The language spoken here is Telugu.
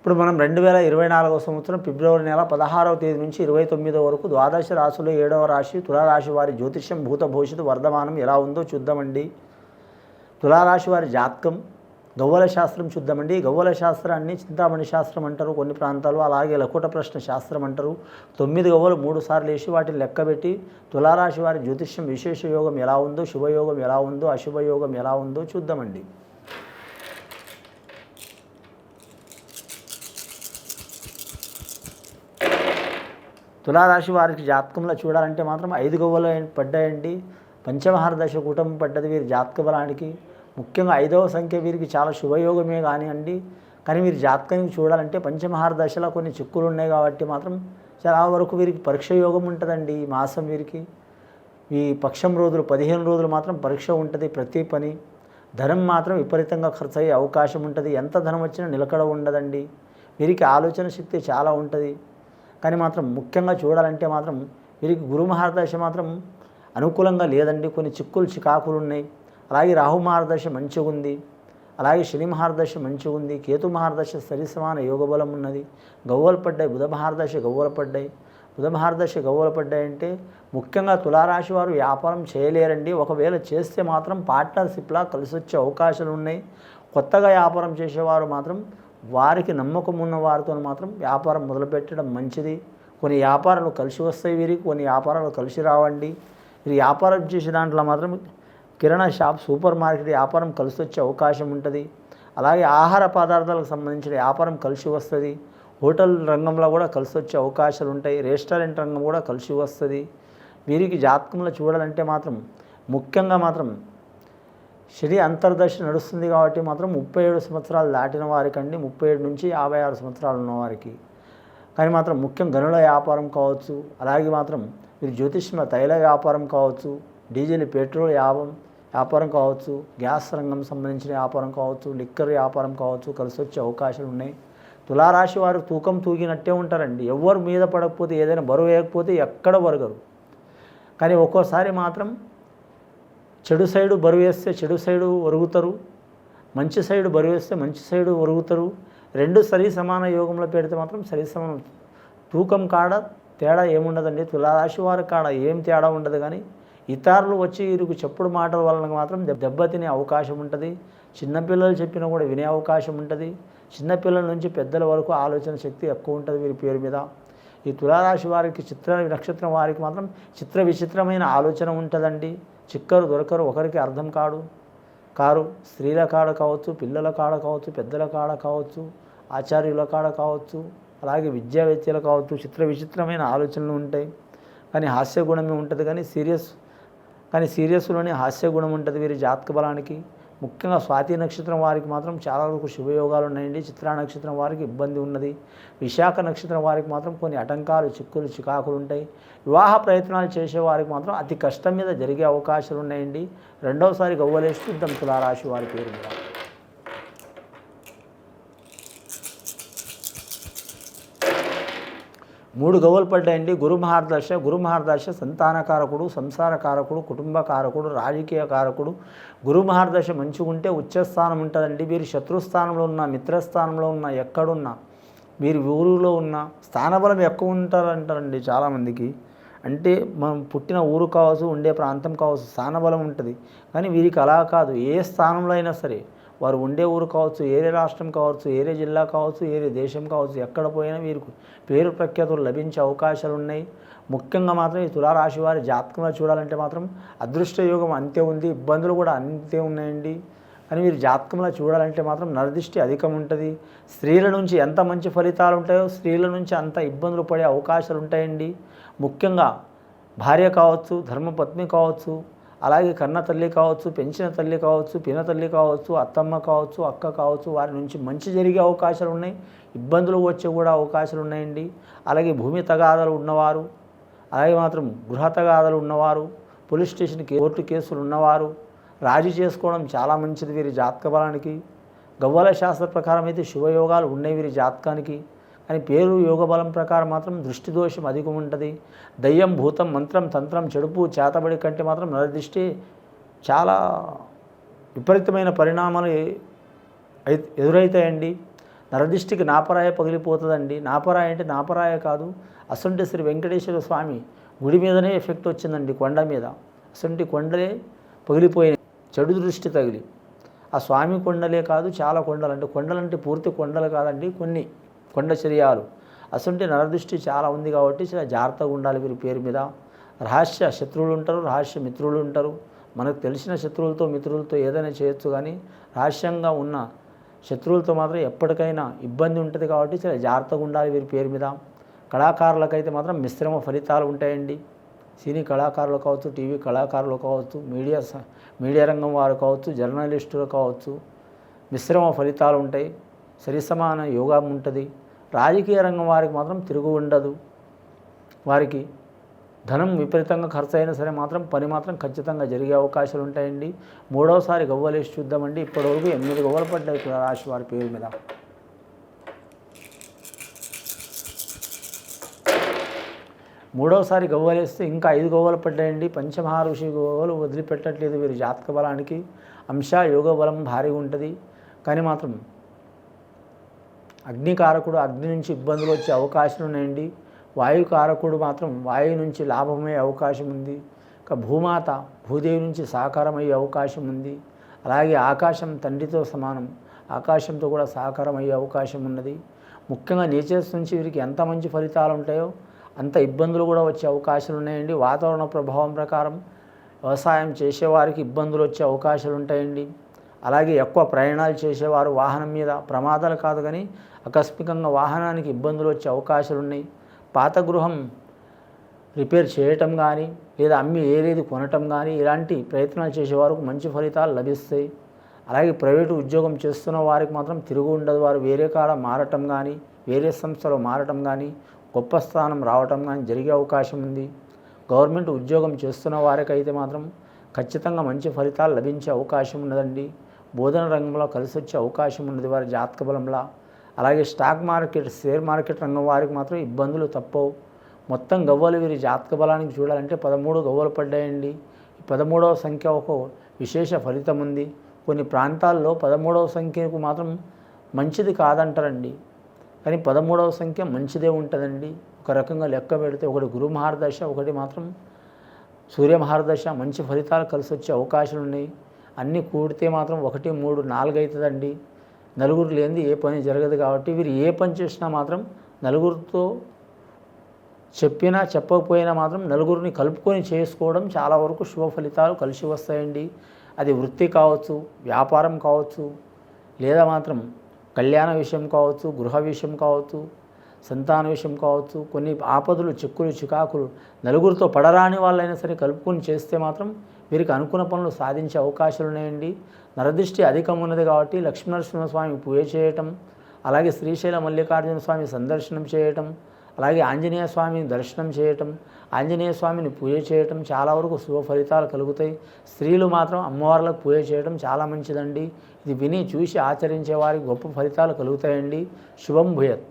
ఇప్పుడు మనం రెండు వేల ఇరవై నాలుగవ సంవత్సరం ఫిబ్రవరి నెల పదహారవ తేదీ నుంచి ఇరవై తొమ్మిదో వరకు ద్వాదశ రాశులు ఏడవ రాశి తులారాశి వారి జ్యోతిష్యం భూత భవిష్యత్తు వర్ధమానం ఎలా ఉందో చూద్దామండి. తులారాశి వారి జాతకం గవ్వల శాస్త్రం చూద్దామండి. గవ్వల శాస్త్రాన్ని చింతామణి శాస్త్రం అంటారు కొన్ని ప్రాంతాలు అలాగే లకుట ప్రశ్న శాస్త్రం అంటారు. తొమ్మిది గవ్వలు మూడు సార్లు వేసి వాటిని లెక్కబెట్టి తులారాశి వారి జ్యోతిష్యం విశేష యోగం ఎలా ఉందో శుభయోగం ఎలా ఉందో అశుభయోగం ఎలా ఉందో చూద్దామండి. తులారాశి వారికి జాతకంలో చూడాలంటే మాత్రం ఐదు గవ్వలు పడ్డాయండి. పంచమహారదశ కూటమి పడ్డది వీరి జాతక బలానికి. ముఖ్యంగా ఐదవ సంఖ్య వీరికి చాలా శుభయోగమే కానివ్వండి కానీ వీరి జాతకానికి చూడాలంటే పంచమహారదశలో కొన్ని చిక్కులు ఉన్నాయి కాబట్టి మాత్రం చాలా వరకు వీరికి పరీక్ష యోగం ఉంటుందండి ఈ మాసం వీరికి. ఈ పక్షం రోజులు పదిహేను రోజులు మాత్రం పరీక్ష ఉంటుంది ప్రతి పని. ధనం మాత్రం విపరీతంగా ఖర్చు అయ్యే అవకాశం ఉంటుంది. ఎంత ధనం వచ్చినా నిలకడ ఉండదండి. వీరికి ఆలోచన శక్తి చాలా ఉంటుంది. కానీ మాత్రం ముఖ్యంగా చూడాలంటే మాత్రం వీరికి గురు మహారదశ మాత్రం అనుకూలంగా లేదండి. కొన్ని చిక్కులు చికాకులు ఉన్నాయి. అలాగే రాహు మహారదశ మంచిగా ఉంది. అలాగే శని మహారదశ మంచిగా ఉంది. కేతు మహారదశ సరిసమాన యోగ బలం ఉన్నది. గవ్వలు పడ్డాయి బుధ మహారదశ గవ్వలు పడ్డాయి బుధ మహారదశ గవ్వలు పడ్డాయంటే ముఖ్యంగా తులారాశి వారు వ్యాపారం చేయలేరండి. ఒకవేళ చేస్తే మాత్రం పార్ట్నర్షిప్లా కలిసి వచ్చే అవకాశాలు ఉన్నాయి. కొత్తగా వ్యాపారం చేసేవారు మాత్రం వారికి నమ్మకం ఉన్న వారితో మాత్రం వ్యాపారం మొదలుపెట్టడం మంచిది. కొన్ని వ్యాపారాలు కలిసి వస్తాయి వీరికి కొన్ని వ్యాపారాలు కలిసి రావండి. మీరు వ్యాపారం చేసే దాంట్లో మాత్రం కిరాణా షాప్ సూపర్ మార్కెట్ వ్యాపారం కలిసి వచ్చే అవకాశం ఉంటుంది. అలాగే ఆహార పదార్థాలకు సంబంధించిన వ్యాపారం కలిసి వస్తుంది. హోటల్ రంగంలో కూడా కలిసి వచ్చే అవకాశాలు ఉంటాయి. రెస్టారెంట్ రంగం కూడా కలిసి వస్తుంది. వీరికి జాతకంలో చూడాలంటే మాత్రం ముఖ్యంగా మాత్రం శని అంతర్దశ నడుస్తుంది కాబట్టి మాత్రం ముప్పై ఏడు సంవత్సరాలు దాటిన వారికండి ముప్పై ఏడు నుంచి యాభై ఆరు సంవత్సరాలు ఉన్నవారికి కానీ మాత్రం ముఖ్యం గనుల వ్యాపారం కావచ్చు అలాగే మాత్రం మీరు జ్యోతిష్మ తైల వ్యాపారం కావచ్చు డీజిల్ పెట్రోల్ యాపం వ్యాపారం కావచ్చు గ్యాస్ రంగం సంబంధించిన వ్యాపారం కావచ్చు లిక్కర్ వ్యాపారం కావచ్చు కలిసి వచ్చే అవకాశాలు ఉన్నాయి. తులారాశి వారు తూకం తూగినట్టే ఉంటారండి. ఎవరు మీద పడకపోతే ఏదైనా బరువు వేయకపోతే ఎక్కడ బరగరు కానీ ఒక్కోసారి మాత్రం చెడు సైడు బరువు వేస్తే చెడు సైడు ఒరుగుతారు మంచి సైడు బరువు వేస్తే మంచి సైడు ఒరుగుతారు. రెండు సరి సమాన యోగంలో పెడితే మాత్రం సరి సమానం. తూకం కాడ తేడా ఏముండదండి? తులారాశి వారి కాడ ఏం తేడా ఉండదు కానీ ఇతరులు వచ్చి వీరికి చెప్పుడు మాటల వలన మాత్రం దెబ్బతినే అవకాశం ఉంటుంది. చిన్నపిల్లలు చెప్పినా కూడా వినే అవకాశం ఉంటుంది. చిన్నపిల్లల నుంచి పెద్దల వరకు ఆలోచన శక్తి ఎక్కువ ఉంటుంది వీరి పేరు మీద. ఈ తులారాశి వారికి చిత్ర నక్షత్రం వారికి మాత్రం చిత్ర విచిత్రమైన ఆలోచన ఉంటుందండి. చిక్కరు దొరకరు ఒకరికి అర్థం కాడు కారు స్త్రీల కాడ కావచ్చు పిల్లల కాడ కావచ్చు పెద్దల కాడ కావచ్చు ఆచార్యుల కాడ కావచ్చు అలాగే విద్యావేత్తలు కావచ్చు చిత్ర విచిత్రమైన ఆలోచనలు ఉంటాయి. కానీ హాస్య గుణమే ఉంటుంది. కానీ సీరియస్ కానీ సీరియస్లోనే హాస్య గుణం ఉంటుంది. వీరి జాతక బలానికి ముఖ్యంగా స్వాతి నక్షత్రం వారికి మాత్రం చాలా వరకు శుభయోగాలు ఉన్నాయండి. చిత్రా నక్షత్రం వారికి ఇబ్బంది ఉన్నది. విశాఖ నక్షత్రం వారికి మాత్రం కొన్ని ఆటంకాలు చిక్కులు చికాకులు ఉంటాయి. వివాహ ప్రయత్నాలు చేసే వారికి మాత్రం అతి కష్టం మీద జరిగే అవకాశాలు ఉన్నాయండి. రెండవసారి గవ్వలేసి యుద్ధం తులారాశి వారి పేరు మూడు గవ్వలు పడ్డాయండి. గురు మహార్దశ గురు మహార్దశ సంతానకారకుడు సంసారకారకుడు కుటుంబకారకుడు రాజకీయ కారకుడు గురు మహార్దశ మంచిగా ఉంటే ఉచ్చస్థానం ఉంటుందండి. మీరు శత్రుస్థానంలో ఉన్న మిత్రస్థానంలో ఉన్న ఎక్కడున్నా మీరు ఊరిలో ఉన్న స్థానబలం ఎక్కువ ఉంటారంటారండి చాలామందికి. అంటే మనం పుట్టిన ఊరు కావచ్చు ఉండే ప్రాంతం కావచ్చు స్థానబలం ఉంటుంది. కానీ వీరికి అలా కాదు. ఏ స్థానంలో అయినా సరే వారు ఉండే ఊరు కావచ్చు ఏరే రాష్ట్రం కావచ్చు ఏరే జిల్లా కావచ్చు ఏరే దేశం కావచ్చు ఎక్కడ పోయినా వీరికి పేరు ప్రఖ్యాతులు లభించే అవకాశాలు ఉన్నాయి. ముఖ్యంగా మాత్రం ఈ తులారాశి వారి జాతకంలో చూడాలంటే మాత్రం అదృష్ట యోగం అంతే ఉంది ఇబ్బందులు కూడా అంతే ఉన్నాయండి. కానీ మీరు జాతకంలో చూడాలంటే మాత్రం నరదృష్టి అధికం ఉంటుంది. స్త్రీల నుంచి ఎంత మంచి ఫలితాలు ఉంటాయో స్త్రీల నుంచి అంత ఇబ్బందులు పడే అవకాశాలు ఉంటాయండి. ముఖ్యంగా భార్య కావచ్చు ధర్మపత్ని కావచ్చు అలాగే కన్న తల్లి కావచ్చు పెంచిన తల్లి కావచ్చు పిన తల్లి కావచ్చు అత్తమ్మ కావచ్చు అక్క కావచ్చు వారి నుంచి మంచి జరిగే అవకాశాలు ఉన్నాయి ఇబ్బందులు వచ్చే కూడా అవకాశాలు ఉన్నాయండి. అలాగే భూమి తగాదాలు ఉన్నవారు అలాగే మాత్రం గృహ తగాదాలు ఉన్నవారు పోలీస్ స్టేషన్ కోర్టు కేసులు ఉన్నవారు రాజీ చేసుకోవడం చాలా మంచిది వీరి జాతక బలానికి. గవ్వల శాస్త్ర ప్రకారం అయితే శుభయోగాలు ఉన్నాయి వీరి జాతకానికి. కానీ పేరు యోగ బలం ప్రకారం మాత్రం దృష్టి దోషం అధికం ఉంటుంది. దయ్యం భూతం మంత్రం తంత్రం చెడుపు చేతబడి కంటే మాత్రం నరదృష్టి చాలా విపరీతమైన పరిణామాలు ఎ- ఎదురైతాయండి. నరదిష్టికి నాపరాయ పగిలిపోతుందండి. నాపరాయ అంటే నాపరాయ కాదు. అసంటి శ్రీ వెంకటేశ్వర స్వామి గుడి మీదనే ఎఫెక్ట్ వచ్చిందండి కొండ మీద. అసంటి కొండలే పగిలిపోయిన చెడు దృష్టి తగిలి. ఆ స్వామి కొండలే కాదు చాలా కొండలు అంటే కొండలంటే పూర్తి కొండలు కాదండి కొన్ని. కొండ చర్యాలు నరదృష్టి చాలా ఉంది కాబట్టి చాలా జాగ్రత్తగా ఉండాలి వీరి పేరు మీద. రహస్య శత్రువులు ఉంటారు రహస్య మిత్రులు ఉంటారు మనకు తెలిసిన శత్రువులతో మిత్రులతో ఏదైనా చేయొచ్చు కానీ రహస్యంగా ఉన్న శత్రువులతో మాత్రం ఎప్పటికైనా ఇబ్బంది ఉంటుంది కాబట్టి చాలా జాగ్రత్తగా ఉండాలి వీరి పేరు మీద. కళాకారులకైతే మాత్రం మిశ్రమ ఫలితాలు ఉంటాయండి. సినీ కళాకారులు కావచ్చు టీవీ కళాకారులు కావచ్చు మీడియా స- మీడియా రంగం వారు కావచ్చు జర్నలిస్టులు కావచ్చు మిశ్రమ ఫలితాలు ఉంటాయి. సరిసమాన యోగం ఉంటుంది. రాజకీయ రంగం వారికి మాత్రం తిరుగు ఉండదు. వారికి ధనం విపరీతంగా ఖర్చు అయినా సరే మాత్రం పని మాత్రం ఖచ్చితంగా జరిగే అవకాశాలు ఉంటాయండి. మూడవసారి గవ్వలేసి చూద్దామండి. ఇప్పటివరకు ఎనిమిది గవ్వలు పడ్డాయి రాశి వారి పేరు మీద. మూడవసారి గవ్వలేస్తే ఇంకా ఐదు గవ్వలు పడ్డాయండి. పంచమహారుషి గవ్వలు వదిలిపెట్టట్లేదు వీరి జాతక బలానికి. అంశ యోగ బలం భారీగా ఉంటుంది. కానీ మాత్రం అగ్నికారకుడు అగ్ని నుంచి ఇబ్బందులు వచ్చే అవకాశాలు ఉన్నాయండి. వాయుకారకుడు మాత్రం వాయు నుంచి లాభమయ్యే అవకాశం ఉంది. ఇక భూమాత భూదేవి నుంచి సహకారం అయ్యే అవకాశం ఉంది. అలాగే ఆకాశం తండ్రితో సమానం. ఆకాశంతో కూడా సహకారం అయ్యే అవకాశం ఉన్నది. ముఖ్యంగా నేచర్స్ నుంచి వీరికి ఎంత మంచి ఫలితాలు ఉంటాయో అంత ఇబ్బందులు కూడా వచ్చే అవకాశాలు ఉన్నాయండి. వాతావరణ ప్రభావం ప్రకారం వ్యవసాయం చేసేవారికి ఇబ్బందులు వచ్చే అవకాశాలు ఉంటాయండి. అలాగే ఎక్కువ ప్రయాణాలు చేసేవారు వాహనం మీద ప్రమాదాలు కాదు కానీ ఆకస్మికంగా వాహనానికి ఇబ్బందులు వచ్చే అవకాశాలు ఉన్నాయి. పాత గృహం రిపేర్ చేయటం కానీ లేదా అమ్మి ఏరేది కొనటం కానీ ఇలాంటి ప్రయత్నాలు చేసేవారికి మంచి ఫలితాలు లభిస్తాయి. అలాగే ప్రైవేటు ఉద్యోగం చేస్తున్న వారికి మాత్రం తిరుగు ఉండదు. వారు వేరే కాడ మారటం కానీ వేరే సంస్థలో మారటం కానీ గొప్ప స్థానం రావటం కానీ జరిగే అవకాశం ఉంది. గవర్నమెంట్ ఉద్యోగం చేస్తున్న వారికి అయితే మాత్రం ఖచ్చితంగా మంచి ఫలితాలు లభించే అవకాశం ఉన్నదండి. బోధన రంగంలో కలిసి వచ్చే అవకాశం ఉన్నది వారి జాతక బలంలో. అలాగే స్టాక్ మార్కెట్ షేర్ మార్కెట్ రంగం వారికి మాత్రం ఇబ్బందులు తప్పవు. మొత్తం గవ్వలు వీరి జాతక బలానికి చూడాలంటే పదమూడు గవ్వలు పడ్డాయండి. ఈ పదమూడవ సంఖ్య ఒక విశేష ఫలితం ఉంది. కొన్ని ప్రాంతాల్లో పదమూడవ సంఖ్యకు మాత్రం మంచిది కాదంటారండి. కానీ పదమూడవ సంఖ్య మంచిదే ఉంటుందండి. ఒక రకంగా లెక్క పెడితే ఒకటి గురు మహారదశ ఒకటి మాత్రం సూర్య మహారదశ మంచి ఫలితాలు కలిసి వచ్చే అవకాశాలు ఉన్నాయి అన్నీ కూడితే మాత్రం ఒకటి మూడు నాలుగు అవుతుందండి నలుగురు లేనిది ఏ పని జరగదు కాబట్టి వీరు ఏ పని చేసినా మాత్రం నలుగురితో చెప్పినా చెప్పకపోయినా మాత్రం నలుగురిని కలుపుకొని చేసుకోవడం చాలా వరకు శుభ ఫలితాలు కలిసి వస్తాయండి. అది వృత్తి కావచ్చు వ్యాపారం కావచ్చు లేదా మాత్రం కళ్యాణ విషయం కావచ్చు గృహ విషయం కావచ్చు సంతాన విషయం కావచ్చు కొన్ని ఆపదలు చిక్కులు చికాకులు నలుగురితో పడరాని వాళ్ళైనా సరే కలుపుకొని చేస్తే మాత్రం వీరికి అనుకున్న పనులు సాధించే అవకాశాలు ఉన్నాయండి. నరదృష్టి అధికం ఉన్నది కాబట్టి లక్ష్మీనరసింహస్వామి పూజ చేయటం అలాగే శ్రీశైల మల్లికార్జున స్వామి సందర్శనం చేయటం అలాగే ఆంజనేయ స్వామిని దర్శనం చేయటం ఆంజనేయ స్వామిని పూజ చేయటం చాలా వరకు శుభ ఫలితాలు కలుగుతాయి. స్త్రీలు మాత్రం అమ్మవార్లకు పూజ చేయటం చాలా మంచిదండి. ఇది విని చూసి ఆచరించే వారికి గొప్ప ఫలితాలు కలుగుతాయండి. శుభం భూయత్.